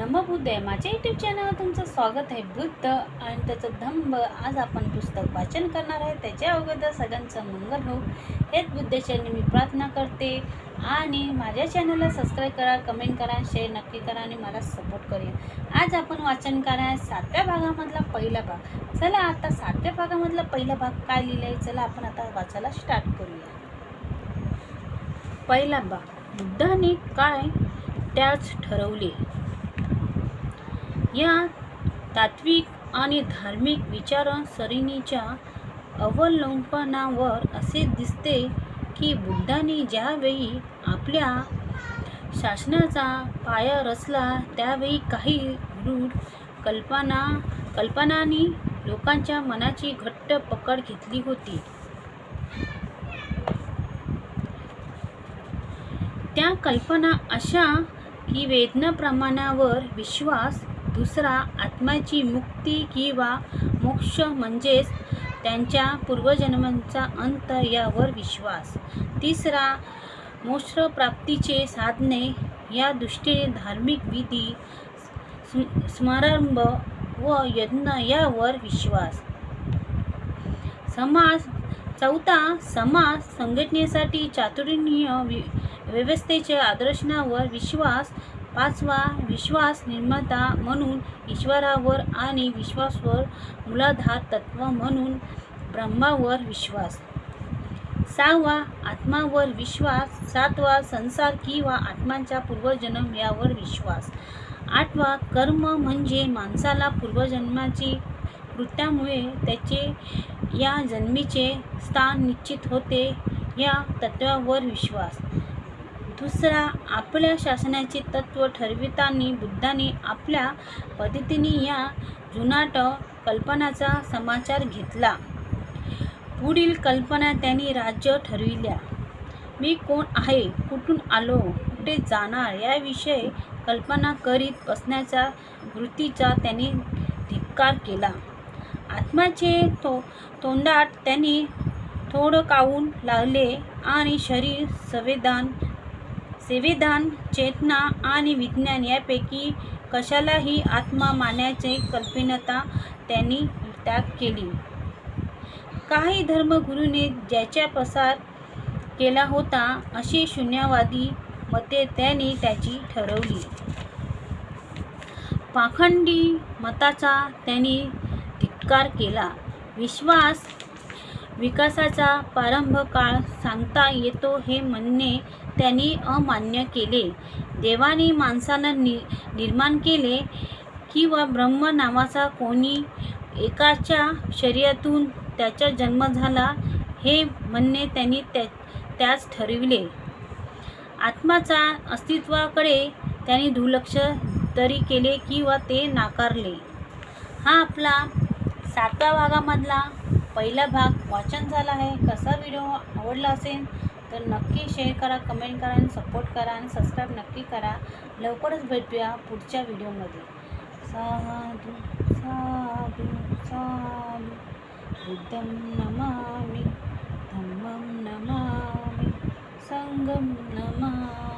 नमबुद्ध आहे माझ्या यूट्यूब चॅनलवर तुमचं स्वागत आहे. बुद्ध आणि त्याचं धम्ब आज आपण पुस्तक वाचन करणार आहे. त्याच्या अगोदर सगळ्यांचं मंगल हो हेच बुद्धचरणी मी प्रार्थना करते. आणि माझ्या चॅनलला सबस्क्राईब करा कमेंट करा शेअर नक्की करा आणि मला सपोर्ट करूया. आज आपण वाचन करा सातव्या भागामधला पहिला भाग. चला आता सातव्या भागामधला पहिला भाग काय लिहिलं आहे चला आपण आता वाचायला स्टार्ट करूया. पहिला भाग. बुद्धाने काय त्याच ठरवले? या तात्विक आणि धार्मिक विचारसरणीच्या अवलंबनावर असे दिसते की बुद्धाने ज्यावेळी आपल्या शासनाचा पाया रचला त्यावेळी काही रूढ कल्पना कल्पनांनी लोकांच्या मनाची घट्ट पकड घेतली होती. त्या कल्पना अशा की वेदना प्रमाणावर विश्वास दुसरा आत्म्याची मुक्ती किंवा मोक्ष म्हणजेच त्यांच्या पूर्वजन्मांचा अंत यावर विश्वास. तिसरा मोक्षप्राप्तीचे साधने या दृष्टीने धार्मिक विधी स्म- व यज्ञ यावर विश्वास. समाज चौथा समाज संघटनेसाठी चातुर्णीय व्यवस्थेच्या आदर्शनावर विश्वास पाचवा विश्वास निर्माता म्हणून ईश्वरावर आणि विश्वासवर मूलाधार तत्व म्हणून ब्रह्मावर विश्वास. सहावा आत्मावर विश्वास. सातवा संसार किंवा आत्मांच्या पूर्वजन्म यावर विश्वास. आठवा कर्म म्हणजे माणसाला पूर्वजन्माची कृत्यामुळे त्याचे या जन्मीचे स्थान निश्चित होते. या तत्वावर विश्वास. दुसरा आपल्या शासनाचे तत्त्व ठरविताना बुद्धाने आपल्या पद्धतीने या जुनाट कल्पनाचा समाचार घेतला. पुढील कल्पना त्यांनी राज्य ठरविल्या. मी कोण आहे? कुठून आलो? कुठे जाणार? याविषयी कल्पना करीत बसण्याचा वृत्तीचा त्यांनी धिक्कार केला. आत्म्याचे तो तोंडात त्यांनी थोडं कावून लागले आणि शरीर संवेदान संविधान चेतना आणि विज्ञान यापैकी कशालाही आत्मा मानण्याची कल्पनता त्यांनी त्याग केली. काही धर्मगुरूने ज्याचा प्रसार केला होता अशी शून्यवादी मते त्यांनी त्याची ठरवली. पाखंडी मताचा त्यांनी धिक्कार केला. विश्वास विकासाचा प्रारंभ काळ सांगता येतो हे म्हणणे त्यांनी अमान्य केले. देवाने माणसाला नि निर्माण केले किंवा ब्रह्म नावाचा कोणी एकाच्या शरीरातून त्याचा जन्म झाला हे म्हणणे त्यांनी त्या त्याच ठरविले. आत्माचा अस्तित्वाकडे त्यांनी दुर्लक्ष तरी केले किंवा ते नाकारले. हा आपला सातव्या भागामधला पहिला भाग वाचन झाला आहे. कसा व्हिडिओ आवडला असेल तर नक्की शेअर करा कमेंट करा आणि सपोर्ट करा आणि सबस्क्राईब नक्की करा. लवकरच भेटूया पुढच्या व्हिडिओमध्ये साधू साधू साधू बुद्धं नमामि धम्मं नमामि संगम नमामि.